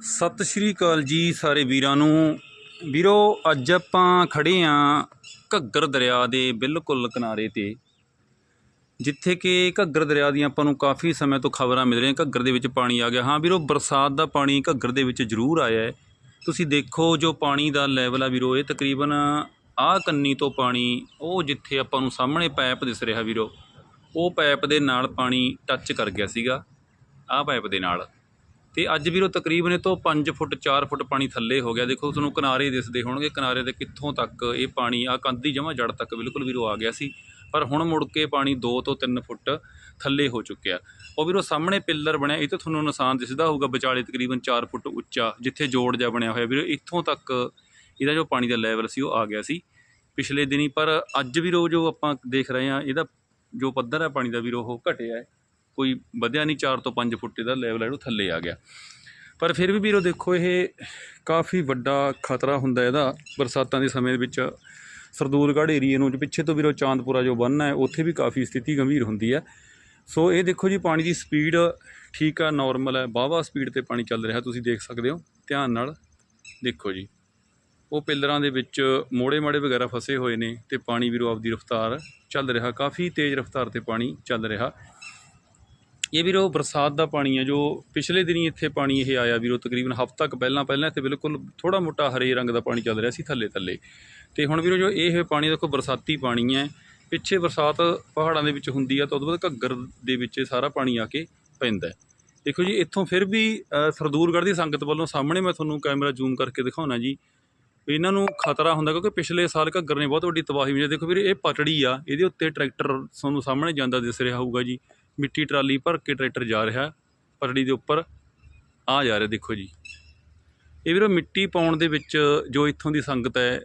ਸਤਿ ਸ਼੍ਰੀ ਅਕਾਲ ਜੀ ਸਾਰੇ ਵੀਰਾਂ ਨੂੰ। ਵੀਰੋ, ਅੱਜ ਆਪਾਂ ਖੜੇ ਆਂ ਘੱਗਰ ਦਰਿਆ ਦੇ ਬਿਲਕੁਲ ਕਿਨਾਰੇ ਤੇ, ਜਿੱਥੇ ਕਿ ਘੱਗਰ ਦਰਿਆ ਦੀਆਂ ਆਪਾਂ ਨੂੰ ਕਾਫੀ ਸਮੇਂ ਤੋਂ ਖਬਰਾਂ ਮਿਲ ਰਹੀਆਂ। ਘੱਗਰ ਦੇ ਵਿੱਚ ਪਾਣੀ ਆ ਗਿਆ। ਹਾਂ ਵੀਰੋ, ਬਰਸਾਤ ਦਾ ਪਾਣੀ ਘੱਗਰ ਦੇ ਵਿੱਚ ਜ਼ਰੂਰ ਆਇਆ ਹੈ। ਤੁਸੀਂ ਦੇਖੋ ਜੋ ਪਾਣੀ ਦਾ ਲੈਵਲ ਆ ਵੀਰੋ, ਇਹ ਤਕਰੀਬਨ ਆਹ ਕੰਨੀ ਤੋਂ ਪਾਣੀ, ਉਹ ਜਿੱਥੇ ਆਪਾਂ ਨੂੰ ਸਾਹਮਣੇ ਪਾਈਪ ਦਿਸ ਰਿਹਾ ਵੀਰੋ, ਉਹ ਪਾਈਪ ਦੇ ਨਾਲ ਪਾਣੀ ਟੱਚ ਕਰ ਗਿਆ ਸੀਗਾ। ਆਹ ਪਾਈਪ ਦੇ ਨਾਲ। ਤੇ ਅੱਜ ਵੀਰੋ ਤਕਰੀਬਨ ਇਹ ਤੋਂ 5 ਫੁੱਟ 4 ਫੁੱਟ ਪਾਣੀ ਥੱਲੇ ਹੋ ਗਿਆ। ਦੇਖੋ ਤੁਹਾਨੂੰ ਕਿਨਾਰੇ ਦਿਸਦੇ ਹੋਣਗੇ। ਕਿਨਾਰੇ ਦੇ ਕਿੱਥੋਂ ਤੱਕ ਇਹ ਪਾਣੀ ਆ ਕੰਧੀ ਦੀ ਜਮਾ ਜੜ ਤੱਕ ਬਿਲਕੁਲ ਵੀਰੋ ਆ ਗਿਆ ਸੀ। ਪਰ ਹੁਣ ਮੁੜ ਕੇ ਪਾਣੀ 2 ਤੋਂ 3 ਫੁੱਟ ਥੱਲੇ ਹੋ ਚੁੱਕਿਆ। ਉਹ ਵੀਰੋ ਸਾਹਮਣੇ ਪਿੱਲਰ ਬਣਿਆ। ਇਹ ਤੋਂ ਤੁਹਾਨੂੰ ਨਿਸ਼ਾਨ ਦਿਸਦਾ ਹੋਊਗਾ। ਵਿਚਾਲੇ ਤਕਰੀਬਨ 4 ਫੁੱਟ ਉੱਚਾ, ਜਿੱਥੇ ਜੋੜ ਜਿਹਾ ਬਣਿਆ ਹੋਇਆ। ਵੀਰੋ, ਇੱਥੋਂ ਤੱਕ ਇਹਦਾ ਜੋ ਪਾਣੀ ਦਾ ਲੈਵਲ ਸੀ, ਉਹ ਆ ਗਿਆ ਸੀ ਪਿਛਲੇ ਦਿਨੀ। ਪਰ ਅੱਜ ਵੀਰੋ ਜੋ ਆਪਾਂ ਦੇਖ ਰਹੇ ਹਾਂ, ਇਹਦਾ ਜੋ ਪੱਧਰ ਹੈ ਪਾਣੀ ਦਾ ਵੀਰੋ, ਉਹ ਘਟਿਆ ਹੈ। ਕੋਈ ਵਧਿਆ ਨਹੀਂ 4 ਤੋਂ 5 ਫੁੱਟ ਇਹਦਾ ਲੈਵਲ ਹੈ ਉਹ ਥੱਲੇ ਆ ਗਿਆ। ਪਰ ਫਿਰ ਵੀ ਵੀਰੋ ਦੇਖੋ, ਇਹ ਕਾਫੀ ਵੱਡਾ ਖਤਰਾ ਹੁੰਦਾ ਇਹਦਾ ਬਰਸਾਤਾਂ ਦੇ ਸਮੇਂ ਵਿੱਚ। ਸਰਦੂਲਗੜ੍ਹ ਏਰੀਏ ਨੂੰ ਪਿੱਛੇ ਤੋਂ ਵੀਰੋ ਚਾਂਦਪੁਰਾ ਜੋ ਬੰਨ੍ਹ ਹੈ, ਉੱਥੇ ਵੀ ਕਾਫੀ ਸਥਿਤੀ ਗੰਭੀਰ ਹੁੰਦੀ ਹੈ। ਸੋ ਇਹ ਦੇਖੋ ਜੀ, ਪਾਣੀ ਦੀ ਸਪੀਡ ਠੀਕ ਆ ਨਾਰਮਲ ਹੈ, ਵਾਹਵਾ ਸਪੀਡ ਤੇ ਪਾਣੀ ਚੱਲ ਰਿਹਾ, ਤੁਸੀਂ ਦੇਖ ਸਕਦੇ ਹੋ। ਧਿਆਨ ਨਾਲ ਦੇਖੋ ਜੀ। ਉਹ ਪਿੱਲਰਾਂ ਦੇ ਵਿੱਚ ਮੋੜੇ ਮਾੜੇ ਵਗੈਰਾ ਫਸੇ ਹੋਏ ਨੇ ਤੇ ਪਾਣੀ ਵੀਰੋ ਆਪਦੀ ਰਫ਼ਤਾਰ ਚੱਲ ਰਿਹਾ, ਕਾਫੀ ਤੇਜ਼ ਰਫ਼ਤਾਰ ਤੇ ਪਾਣੀ ਚੱਲ ਰਿਹਾ। ਇਹ ਵੀਰੋ ਬਰਸਾਤ ਦਾ ਪਾਣੀ ਹੈ ਜੋ ਪਿਛਲੇ ਦਿਨੀ ਇੱਥੇ ਪਾਣੀ ਇਹ ਆਇਆ ਵੀਰੋ ਤਕਰੀਬਨ ਹਫ਼ਤਾ ਕੁ ਪਹਿਲਾਂ ਪਹਿਲਾਂ ਇੱਥੇ ਬਿਲਕੁਲ ਥੋੜਾ ਮੋਟਾ ਹਰੇ ਰੰਗ ਦਾ ਪਾਣੀ ਚੱਲ ਰਿਹਾ ਸੀ ਥੱਲੇ ਥੱਲੇ। ਤੇ ਹੁਣ ਵੀਰੋ ਜੋ ਇਹ ਪਾਣੀ ਦੇਖੋ ਬਰਸਾਤੀ ਪਾਣੀ ਹੈ ਪਿੱਛੇ ਬਰਸਾਤ ਪਹਾੜਾਂ ਦੇ ਵਿੱਚ ਹੁੰਦੀ ਆ ਤਾਂ ਉਦੋਂ ਬਾਅਦ ਘੱਗਰ ਦੇ ਵਿੱਚ ਸਾਰਾ ਪਾਣੀ ਆ ਕੇ ਪੈਂਦਾ ਦੇਖੋ ਜੀ ਇੱਥੋਂ ਫਿਰ ਵੀ ਅ, ਸਰਦੂਲਗੜ੍ਹ ਦੀ ਸੰਗਤ ਵੱਲੋਂ ਸਾਹਮਣੇ ਮੈਂ ਤੁਹਾਨੂੰ ਕੈਮਰਾ ਜ਼ੂਮ ਕਰਕੇ ਦਿਖਾਉਣਾ ਜੀ ਵੀ ਇਹਨਾਂ ਨੂੰ ਖਤਰਾ ਹੁੰਦਾ ਕਿਉਂਕਿ ਪਿਛਲੇ ਸਾਲ ਘੱਗਰ ਨੇ ਬਹੁਤ ਵੱਡੀ ਤਬਾਹੀ ਵਿੱਚ ਦੇਖੋ ਵੀਰੇ ਇਹ ਪਟੜੀ ਆ ਇਹਦੇ ਉੱਤੇ ਟਰੈਕਟਰ ਤੁਹਾਨੂੰ ਸਾਹਮਣੇ ਜਾਂਦਾ ਦਿਸ ਰਿਹਾ ਹੋਊਗਾ ਜੀ। ਮਿੱਟੀ ਟਰਾਲੀ ਭਰ ਕੇ ਟਰੈਕਟਰ ਜਾ ਰਿਹਾ ਪਟੜੀ ਦੇ ਉੱਪਰ। ਆ ਜਾ ਰਿਹਾ, ਦੇਖੋ ਜੀ। ਇਹ ਵੀਰੋ ਮਿੱਟੀ ਪਾਉਣ ਦੇ ਵਿੱਚ ਜੋ ਇੱਥੋਂ ਦੀ ਸੰਗਤ ਹੈ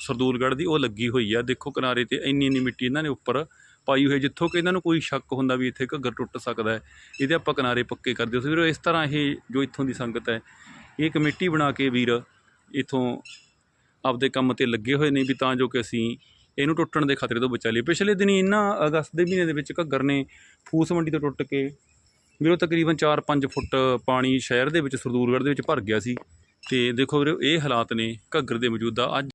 ਸਰਦੂਲਗੜ੍ਹ ਦੀ, ਉਹ ਲੱਗੀ ਹੋਈ ਆ। ਦੇਖੋ ਕਿਨਾਰੇ ਤੇ ਇੰਨੀ ਇੰਨੀ ਮਿੱਟੀ ਇਹਨਾਂ ਨੇ ਉੱਪਰ ਪਾਈ ਹੋਈ ਜਿੱਥੋਂ ਕਿ ਇਹਨਾਂ ਨੂੰ ਕੋਈ ਸ਼ੱਕ ਹੁੰਦਾ ਵੀ ਇੱਥੇ ਘੱਗਰ ਟੁੱਟ ਸਕਦਾ ਹੈ। ਇਹਦੇ ਆਪਾਂ ਕਿਨਾਰੇ ਪੱਕੇ ਕਰਦੇ ਹੋ। ਸੋ ਵੀਰੋ, ਇਸ ਤਰ੍ਹਾਂ ਇਹ ਜੋ ਇੱਥੋਂ ਦੀ ਸੰਗਤ ਹੈ, ਇਹ ਕਮੇਟੀ ਬਣਾ ਕੇ ਵੀਰ ਇੱਥੋਂ ਆਪਦੇ ਕੰਮ ਤੇ ਲੱਗੇ ਹੋਏ ਨੇ ਵੀ ਤਾਂ ਜੋ ਕਿ ਅਸੀਂ ਇਹਨੂੰ ਟੁੱਟਣ ਦੇ ਖਤਰੇ ਤੋਂ ਬਚਾ ਲਈਏ ਪਿਛਲੇ ਦਿਨੀ ਇਹਨਾਂ ਅਗਸਤ ਦੇ ਮਹੀਨੇ ਦੇ ਵਿੱਚ ਘੱਗਰ ਨੇ ਫੂਸ ਮੰਡੀ ਤੋਂ ਟੁੱਟ ਕੇ ਵੀਰੋ ਤਕਰੀਬਨ 4-5 ਫੁੱਟ ਪਾਣੀ ਸ਼ਹਿਰ ਦੇ ਵਿੱਚ, ਸਰਦੂਲਗੜ੍ਹ ਦੇ ਵਿੱਚ ਭਰ ਗਿਆ ਸੀ। ਤੇ ਦੇਖੋ ਵੀਰੋ, ਇਹ ਹਾਲਾਤ ਨੇ ਘੱਗਰ ਦੇ ਮੌਜੂਦਾ। ਅੱਜ